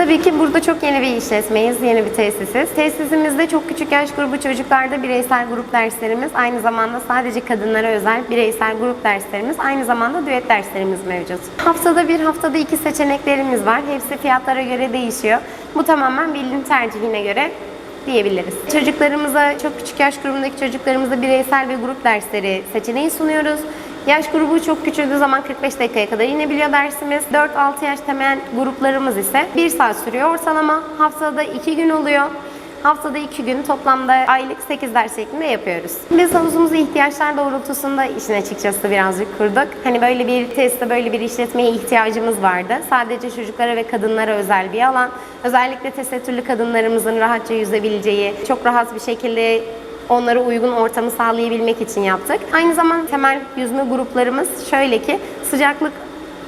Tabii ki burada çok yeni bir işletmeyiz, yeni bir tesisiz. Tesisimizde çok küçük yaş grubu çocuklarda bireysel grup derslerimiz, aynı zamanda sadece kadınlara özel bireysel grup derslerimiz, aynı zamanda düet derslerimiz mevcut. Haftada bir, haftada iki seçeneklerimiz var. Hepsi fiyatlara göre değişiyor. Bu tamamen velinin tercihine göre diyebiliriz. Çocuklarımıza, çok küçük yaş grubundaki çocuklarımıza bireysel ve grup dersleri seçeneği sunuyoruz. Yaş grubu çok küçüldüğü zaman 45 dakikaya kadar inebiliyor dersimiz. 4-6 yaş temel gruplarımız ise 1 saat sürüyor ortalama. Haftada 2 gün oluyor. Haftada 2 gün toplamda aylık 8 ders şeklinde yapıyoruz. Biz havuzumuzu ihtiyaçlar doğrultusunda işin açıkçası birazcık kurduk. Hani böyle bir tesiste böyle bir işletmeye ihtiyacımız vardı. Sadece çocuklara ve kadınlara özel bir alan. Özellikle tesettürlü kadınlarımızın rahatça yüzebileceği, çok rahat bir şekilde onlara uygun ortamı sağlayabilmek için yaptık. Aynı zamanda temel yüzme gruplarımız şöyle ki sıcaklık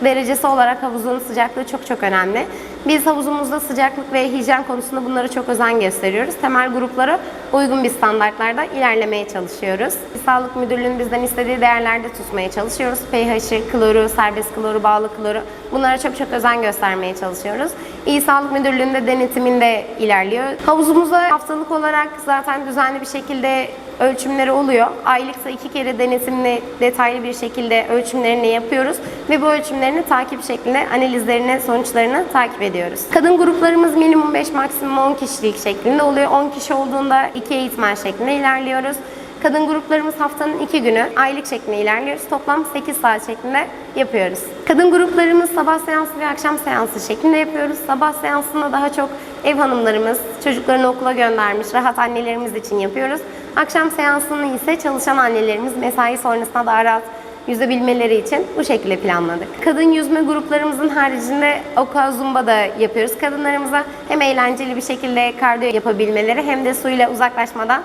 derecesi olarak havuzun sıcaklığı çok çok önemli. Biz havuzumuzda sıcaklık ve hijyen konusunda bunlara çok özen gösteriyoruz. Temel gruplara uygun bir standartlarda ilerlemeye çalışıyoruz. Sağlık Müdürlüğü'nün bizden istediği değerlerde tutmaya çalışıyoruz. pH'i, kloru, serbest kloru, bağlı kloru bunlara çok çok özen göstermeye çalışıyoruz. İyi Sağlık Müdürlüğü'nde denetiminde ilerliyor. Havuzumuzda haftalık olarak zaten düzenli bir şekilde ölçümleri oluyor. Aylıksa iki kere denetimli detaylı bir şekilde ölçümlerini yapıyoruz ve bu ölçümlerini takip şeklinde analizlerini, sonuçlarını takip ediyoruz. Kadın gruplarımız minimum 5 maksimum 10 kişilik şeklinde oluyor. 10 kişi olduğunda 2 eğitmen şeklinde ilerliyoruz. Kadın gruplarımız haftanın 2 günü aylık şeklinde ilerliyoruz. Toplam 8 saat şeklinde yapıyoruz. Kadın gruplarımız sabah seansı ve akşam seansı şeklinde yapıyoruz. Sabah seansında daha çok ev hanımlarımız, çocuklarını okula göndermiş, rahat annelerimiz için yapıyoruz. Akşam seansını ise çalışan annelerimiz mesai sonrasında daha rahat yüzebilmeleri için bu şekilde planladık. Kadın yüzme gruplarımızın haricinde aqua zumba da yapıyoruz. Kadınlarımıza hem eğlenceli bir şekilde kardiyo yapabilmeleri hem de suyla uzaklaşmadan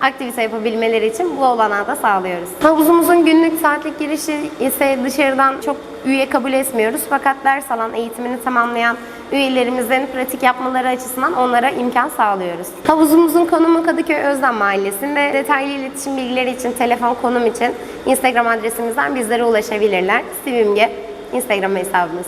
aktivite yapabilmeleri için bu olanağı da sağlıyoruz. Havuzumuzun günlük saatlik girişi ise dışarıdan çok üye kabul etmiyoruz. Fakat ders alan, eğitimini tamamlayan üyelerimizin pratik yapmaları açısından onlara imkan sağlıyoruz. Havuzumuzun konumu Kadıköy Özlem Mahallesi'nde. Detaylı iletişim bilgileri için, telefon konum için Instagram adresimizden bizlere ulaşabilirler. Sivimge Instagram hesabımız.